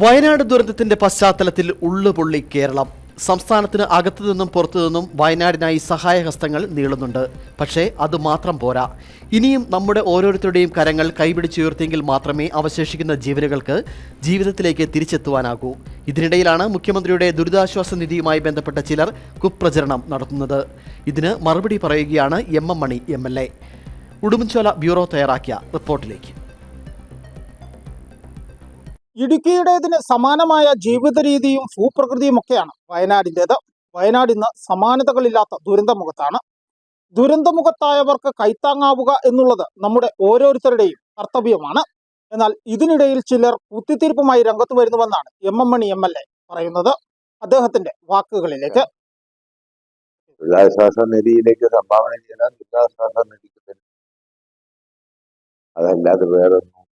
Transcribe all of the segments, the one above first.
വയനാട് ദുരന്തത്തിന്റെ പശ്ചാത്തലത്തിൽ ഉള്ളുപൊള്ളി കേരളം. സംസ്ഥാനത്തിന് അകത്തു നിന്നും പുറത്തു നിന്നും വയനാടിനായി സഹായഹസ്തങ്ങൾ നീളുന്നുണ്ട്. പക്ഷേ അത് മാത്രം പോരാ. ഇനിയും നമ്മുടെ ഓരോരുത്തരുടെയും കരങ്ങൾ കൈപിടിച്ചുയർത്തിയെങ്കിൽ മാത്രമേ അവശേഷിക്കുന്ന ജീവനുകൾക്ക് ജീവിതത്തിലേക്ക് തിരിച്ചെത്തുവാനാകൂ. ഇതിനിടയിലാണ് മുഖ്യമന്ത്രിയുടെ ദുരിതാശ്വാസ നിധിയുമായി ബന്ധപ്പെട്ട ചിലർ കുപ്രചരണം നടത്തുന്നത്. ഇതിന് മറുപടി പറയുകയാണ് M M Mani M L A. Udumbanchola bureau തയ്യാറാക്കിയ റിപ്പോർട്ടിലേക്ക്. ഇടുക്കിയുടേതിന് സമാനമായ ജീവിത രീതിയും ഭൂപ്രകൃതിയും ഒക്കെയാണ് വയനാടിന്റേത്. വയനാട് ഇന്ന് സമാനതകളില്ലാത്ത ദുരന്തമുഖത്താണ്. ദുരന്തമുഖത്തായവർക്ക് കൈത്താങ്ങാവുക എന്നുള്ളത് നമ്മുടെ ഓരോരുത്തരുടെയും കർത്തവ്യമാണ്. എന്നാൽ ഇതിനിടയിൽ ചിലർ കുത്തിത്തീർപ്പുമായി രംഗത്ത് വരുന്നുവെന്നാണ് M M Mani M L A പറയുന്നത്. അദ്ദേഹത്തിന്റെ വാക്കുകളിലേക്ക്. നിധിയിലേക്ക് സംഭാവന ചെയ്താൽ അതല്ലാതെ വേറെ ഒന്നും.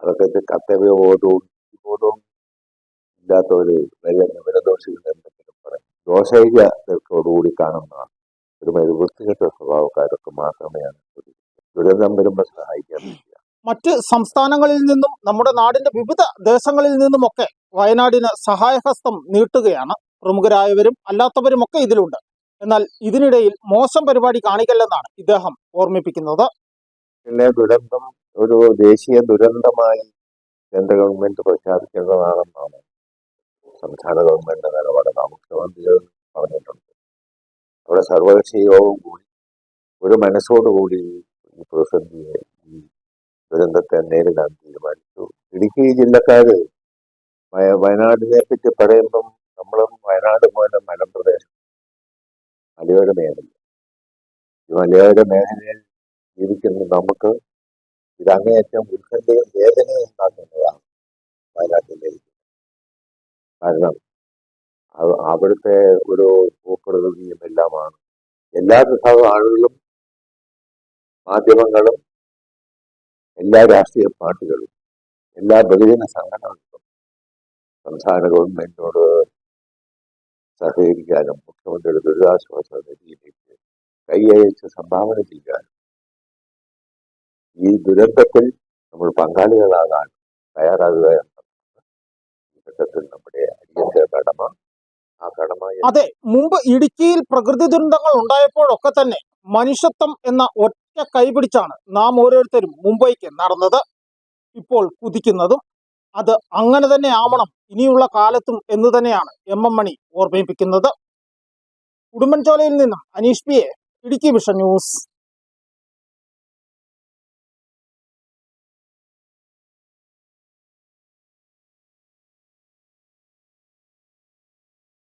അത് അതൊക്കെ കർത്തവ്യ കർത്തവ്യബോധവും ബോധവും ഇല്ലാത്ത ഒരു വലിയ നിവരദോഷികളുടെ എന്തെങ്കിലും പറയും ദോഷൈകത്തോടുകൂടി കാണുന്ന ഒരു ഒരു വൃത്തികെട്ട സ്വഭാവക്കാരൊക്കെ മാത്രമേയാണ് ദുരന്തം വരുമ്പോൾ സഹായിക്കാൻ മറ്റ് സംസ്ഥാനങ്ങളിൽ നിന്നും നമ്മുടെ നാടിന്റെ വിവിധ ദേശങ്ങളിൽ നിന്നുമൊക്കെ വയനാടിന് സഹായഹസ്തം നീട്ടുകയാണ് പ്രമുഖരായവരും അല്ലാത്തവരും ഒക്കെ ഇതിലുണ്ട്. എന്നാൽ ഇതിനിടയിൽ മോശം പരിപാടി കാണിക്കല്ലെന്നാണ് ഇദ്ദേഹം ഓർമ്മിപ്പിക്കുന്നത്. പിന്നെ ദുരന്തം ഒരു ദേശീയ ദുരന്തമായി കേന്ദ്ര ഗവൺമെന്റ് പ്രഖ്യാപിക്കേണ്ടതാണെന്നാണ് സംസ്ഥാന ഗവൺമെന്റിന്റെ നിലപാട്. മുഖ്യമന്ത്രികൾ പറഞ്ഞിട്ടുണ്ട്. അവിടെ സർവകക്ഷി യോഗം കൂടി ഒരു മനസ്സോടുകൂടി ഈ പ്രതിസന്ധിയെ ഈ ദുരന്തത്തെ നേരിടാൻ തീരുമാനിച്ചു. ഇടുക്കി ജില്ലക്കാര് വയ- വയനാടിനെ പറ്റി പറയുമ്പം നമ്മളും വയനാട് പോലെ മലമ്പ്രദേശം മലയോര മേഖല. ഈ മലയോര മേഖലയിൽ ജീവിക്കുന്ന നമുക്ക് ഇത് അങ്ങേയറ്റം ഉത്കണ്ഠയും വേദനയും ഉണ്ടാക്കുന്നതാണ് വയനാട്ടിലെ കാരണം അവ- അവിടുത്തെ ഒരു ഭൂപ്രകൃതിയും എല്ലാമാണ്. എല്ലാ വിഭാഗം ആളുകളും മാധ്യമങ്ങളും എല്ലാ രാഷ്ട്രീയ പാർട്ടികളും എല്ലാ ബഹുജന സംഘടനകളും സംസ്ഥാന ഗവൺമെന്റിനോട് സഹകരിക്കാനും മുഖ്യമന്ത്രിയുടെ ദുരിതാശ്വാസ നിധിയിലേക്ക് കൈയയച്ച് സംഭാവന ചെയ്യാനും ഈ ദുരന്തത്തിൽ നമ്മൾ പങ്കാളികളാകാൻ തയ്യാറാകുക നമ്മുടെ ആ അതെ മുമ്പ് ഇടുക്കിയിൽ പ്രകൃതി ദുരന്തങ്ങൾ ഉണ്ടായപ്പോഴൊക്കെ തന്നെ മനുഷ്യത്വം എന്ന ഒറ്റ കൈപിടിച്ചാണ് നാം ഓരോരുത്തരും മുംബൈക്ക് നടന്നത്. ഇപ്പോൾ കുതിക്കുന്നതും അത് അങ്ങനെ തന്നെ ആവണം ഇനിയുള്ള കാലത്തും എന്ന് തന്നെയാണ് എം എം മണി ഓർമ്മിപ്പിക്കുന്നത്. ഉടുമ്പൻചോലയിൽ നിന്നും Aneesh P A Idukki vision news.